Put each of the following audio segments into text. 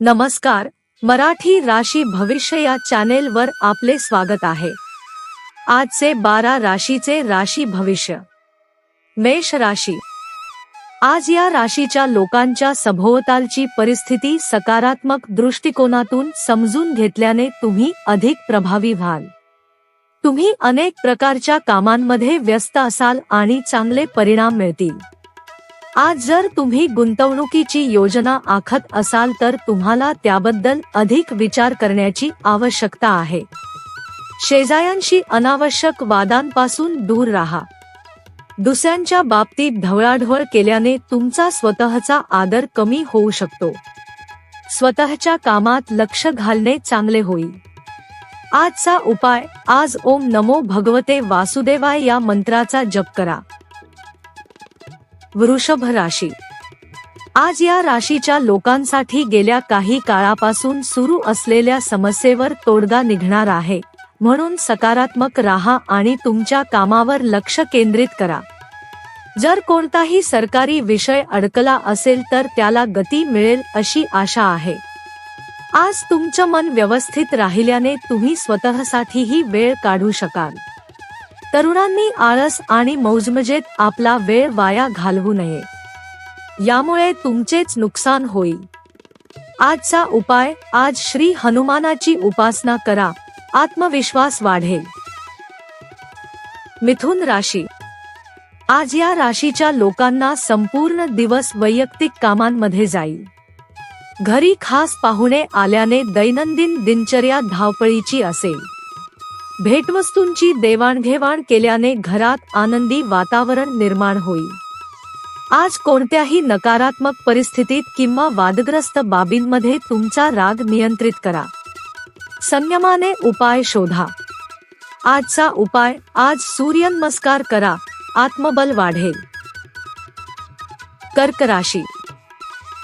नमस्कार मराठी राशी भविष्य या चॅनेल वर आपले स्वागत आहे. आजचे बारा राशीचे राशी भविष्य. मेष राशी. आज या राशीच्या लोकांच्या सभोवतालची परिस्थिती सकारात्मक दृष्टिकोनातून समजून घेतल्याने तुम्ही अधिक प्रभावी व्हाल. तुम्ही अनेक प्रकारच्या कामांमध्ये व्यस्त असाल आणि चांगले परिणाम मिळतील. आज जर तुम्ही गुंतवणुकीची योजना आखत असाल तर तुम्हाला त्याबद्दल अधिक विचार करण्याची आवश्यकता आहे. शेजायांशी अनावश्यक वादांपासून दूर राहा. दुसऱ्यांच्या बाबतीत ढवळाढवळ केल्याने तुमचा स्वतःचा आदर कमी होऊ शकतो. स्वतःच्या कामात लक्ष घालणे चांगले होईल. आजचा उपाय आज ओम नमो भगवते वासुदेवाय या मंत्राचा जप करा. वृषभ राशी. आज या राशीच्या लोकांसाठी गेल्या काही काळापासून सुरू असलेल्या समस्येवर तोडगा निघणार आहे. म्हणून सकारात्मक राहा आणि तुमच्या कामावर लक्ष केंद्रित करा. जर कोणताही सरकारी विषय अडकला असेल तर त्याला गती मिळेल अशी आशा आहे. आज तुमचं मन व्यवस्थित राहिल्याने तुम्ही स्वतःसाठीही वेळ काढू शकाल. तरुणांनी आळस आणि मौजमजेत आपला वेळ वाया घालवू नये. यामुळे तुमचेच नुकसान होईल. आजचा उपाय आज श्री हनुमानाची उपासना करा. आत्मविश्वास वाढेल. मिथुन राशी. आज या राशीच्या लोकांना संपूर्ण दिवस वैयक्तिक कामांमध्ये जाईल. घरी खास पाहुणे आल्याने दैनंदिन दिनचर्या धावपळीची असेल. भेटवस्तूंची देवाणघेवाण केल्याने घरात आनंदी वातावरण निर्माण होईल. आज कोणत्याही नकारात्मक परिस्थितीत किंवा वादग्रस्त बाबींमध्ये तुमचा राग नियंत्रित करा. संयमाने उपाय शोधा. आजचा उपाय आज सूर्यनमस्कार करा आत्मबल वाढेल. कर्क राशी.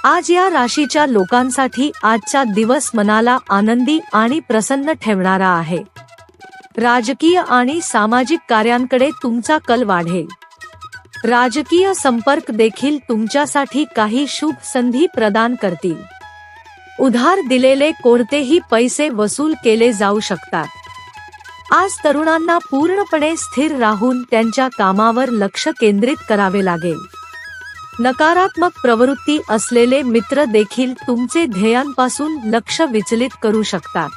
आज या राशीच्या लोकांसाठी आजचा दिवस मनाला आनंदी आणि प्रसन्न ठेवणारा आहे. राजकीय आणि सामाजिक कार्यांकडे तुमचा कल वाढेल. राजकीय संपर्क देखील तुमच्यासाठी काही शुभ संधी प्रदान करतील. उधार दिलेले कोणतेही पैसे वसूल केले जाऊ शकतात. आज तरुणांना पूर्णपणे स्थिर राहून त्यांच्या कामावर लक्ष केंद्रित करावे लागेल. नकारात्मक प्रवृत्ती असलेले मित्र देखील तुमचे ध्येयांपासून लक्ष विचलित करू शकतात.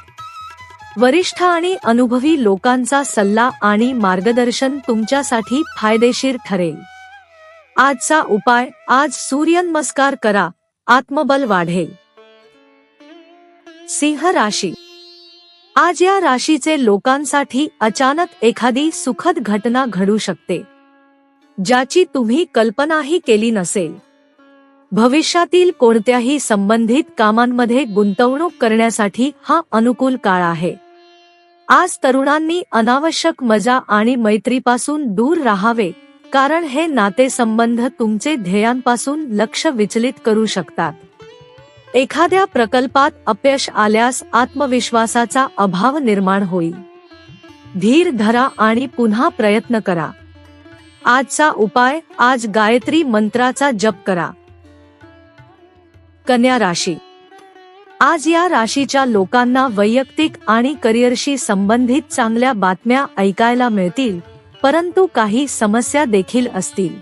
वरिष्ठ आणि अनुभवी लोकांचा सल्ला आणि मार्गदर्शन तुमच्यासाठी फायदेशीर ठरेल. आजचा उपाय आज सूर्यनमस्कार करा आत्मबल वाढेल. सिंह राशी. आज या राशीचे लोकांसाठी अचानक एखादी सुखद घटना घडू शकते ज्याची तुम्ही कल्पनाही केली नसेल. भविष्यातील कोणत्याही संबंधित कामांमध्ये गुंतवणूक करण्यासाठी हा अनुकूल काळ आहे. आज तरुणांनी अनावश्यक मजा आणि मैत्रीपासून दूर राहावे कारण हे नातेसंबंध तुमचे ध्येयांपासून लक्ष विचलित करू शकतात. एखाद्या प्रकल्पात अपयश आल्यास आत्मविश्वासाचा अभाव निर्माण होईल. धीर धरा आणि पुन्हा प्रयत्न करा. आजचा उपाय आज गायत्री मंत्राचा जप करा. कन्या राशी. आज या राशीच्या लोकांना वैयक्तिक आणि करिअरशी संबंधित चांगल्या बातम्या ऐकायला मिळतील परंतु काही समस्या देखील असतील.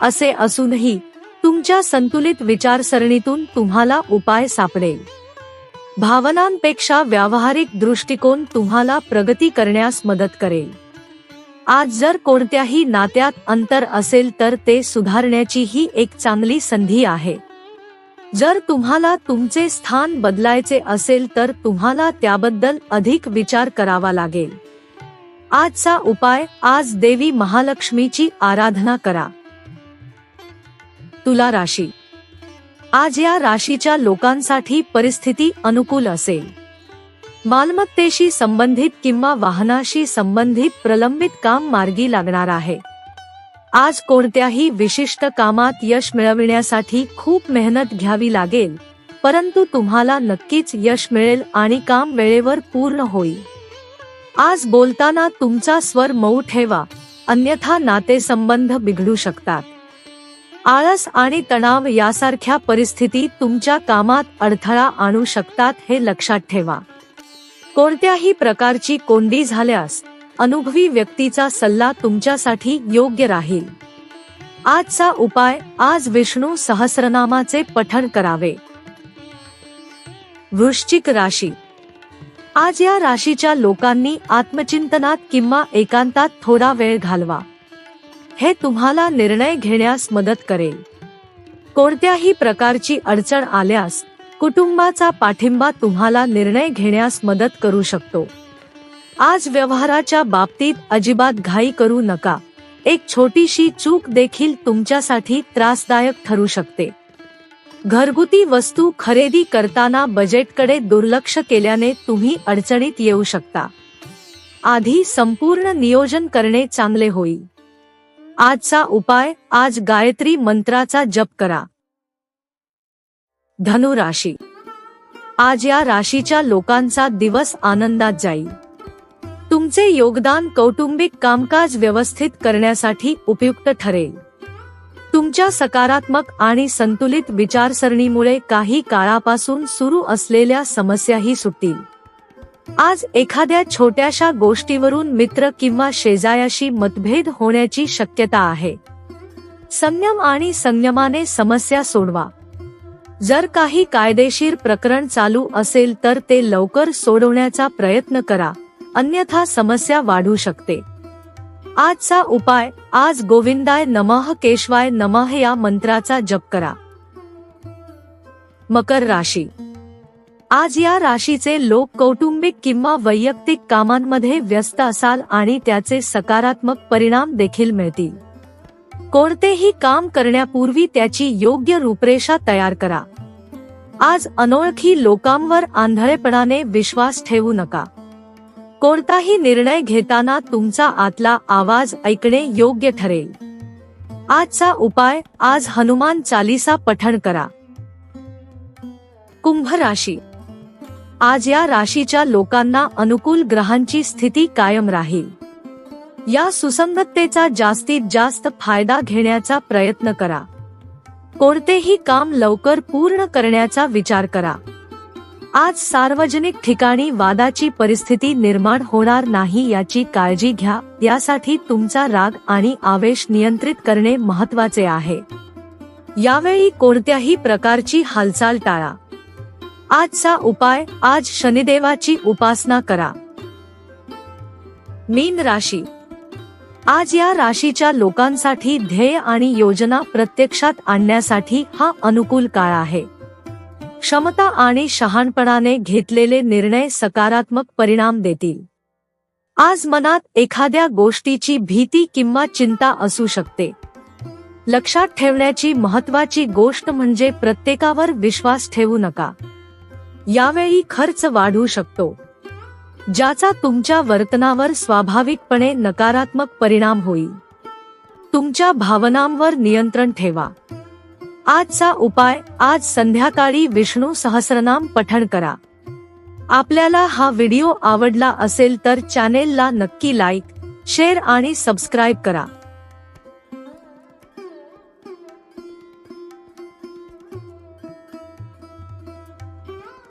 असे असूनही तुमच्या संतुलित विचारसरणीतून तुम्हाला उपाय सापडेल. भावनांपेक्षा व्यावहारिक दृष्टिकोन तुम्हाला प्रगती करण्यास मदत करेल. आज जर कोणत्याही नात्यात अंतर असेल तर ते सुधारण्याची ही एक चांगली संधी आहे. जर तुम्हाला तुमचे स्थान बदलायचे असेल तर तुम्हाला त्याबद्दल अधिक विचार करावा लागेल. आजचा उपाय आज देवी महालक्ष्मीची आराधना करा. तुला राशी. आज या राशीच्या लोकांसाठी परिस्थिती अनुकूल असेल. मालमत्तेशी संबंधित किंवा वाहनाशी संबंधित प्रलंबित काम मार्गी लागणार आहे. आज कोणत्याही विशिष्ट कामात यश मिळविण्यासाठी खूप मेहनत घ्यावी लागेल परंतु तुम्हाला नक्कीच यश मिळेल आणि काम वेळेवर पूर्ण होईल. आज बोलताना तुमचा स्वर मऊ ठेवा अन्यथा नातेसंबंध बिघडू शकतात. आळस आणि तणाव यासारख्या परिस्थिती तुमच्या कामात अडथळा आणू शकतात हे लक्षात ठेवा. कोणत्याही प्रकारची कोंडी झाल्यास अनुभवी व्यक्तीचा सल्ला तुमच्यासाठी योग्य राहील. आजचा उपाय आज विष्णू सहस्रनामाचे पठण करावे. वृश्चिक राशी. आज या राशीच्या लोकांनी आत्मचिंतनात किंवा एकांतात थोडा वेळ घालवा. हे तुम्हाला निर्णय घेण्यास मदत करेल. कोणत्याही प्रकारची अडचण आल्यास कुटुंबाचा पाठिंबा तुम्हाला निर्णय घेण्यास मदत करू शकतो. आज व्यवहाराच्या बाबतीत अजिबात घाई करू नका. एक छोटीशी चूक देखील तुमच्यासाठी त्रासदायक ठरू शकते. घरगुती वस्तू खरेदी करताना बजेटकडे दुर्लक्ष केल्याने तुम्ही अडचणीत येऊ शकता. आधी संपूर्ण नियोजन करणे चांगले होईल. आजचा उपाय आज गायत्री मंत्राचा जप करा. धनु राशी. आज या राशीच्या लोकांचा दिवस आनंदात जाईल. तुमचे योगदान कौटुंबिक कामकाज व्यवस्थित करण्यासाठी उपयुक्त ठरेल. तुमच्या सकारात्मक आणि संतुलित विचारसरणीमुळे काही काळापासून सुरू असलेल्या समस्याही सुटतील. आज एखाद्या छोट्याशा गोष्टीवरून मित्र किंवा शेजायाशी मतभेद होण्याची शक्यता आहे. संयम आणि संयमाने समस्या सोडवा. जर काही कायदेशीर प्रकरण चालू असेल तर ते लवकर सोडवण्याचा प्रयत्न करा. अन्यथा समस्या वाढू शकते. आजचा उपाय आज गोविंदाय नमः केशवाय नमः या मंत्राचा जप करा. मकर राशी. आज या राशीचे लोक कौटुंबिक किंवा वैयक्तिक कामांमध्ये व्यस्त असाल आणि त्याचे सकारात्मक परिणाम देखील मिळतील. कोणतेही काम करण्यापूर्वी त्याची योग्य रूपरेषा तयार करा. आज अनोळखी लोकांवर आंधळेपणाने विश्वास ठेवू नका. कोणताही निर्णय घेताना तुमचा आतला आवाज ऐकणे योग्य ठरेल. आजचा उपाय आज हनुमान चालीसा पठण करा. कुंभ राशी. आज या राशीच्या लोकांना अनुकूल ग्रहांची स्थिती कायम राहील. या सुसंगततेचा जास्तीत जास्त फायदा घेण्याचा प्रयत्न करा. कोणतेही काम लवकर पूर्ण करण्याचा विचार करा. आज सार्वजनिक ठिकाणी वादाची परिस्थिती निर्माण होणार नाही याची काळजी घ्या. यासाठी तुमचा राग आणि आवेश नियंत्रित करणे महत्त्वाचे आहे. यावेळी कोणत्याही प्रकारची हालचाल टाळा. आजचा उपाय आज शनिदेवाची उपासना करा. मीन राशी. आज या राशीच्या लोकांसाठी ध्येय आणि योजना प्रत्यक्षात आणण्यासाठी हा अनुकूल काळ आहे. क्षमता आणि शहाणपणाने घेतलेले निर्णय सकारात्मक परिणाम देतील. आज मनात एखाद्या गोष्टीची भीती किंवा चिंता असू शकते. लक्षात ठेवण्याची महत्वाची गोष्ट म्हणजे प्रत्येकावर विश्वास ठेवू नका. यावेळी खर्च वाढू शकतो. ज्याचा तुमच्या वर्तनावर स्वाभाविकपणे नकारात्मक परिणाम होईल. तुमच्या भावनांवर नियंत्रण ठेवा. आजचा उपाय आज संध्याकाळी विष्णू सहस्रनाम पठण करा. आपल्याला हा व्हिडिओ आवडला असेल तर चॅनेलला नक्की लाईक शेअर आणि सबस्क्राईब करा.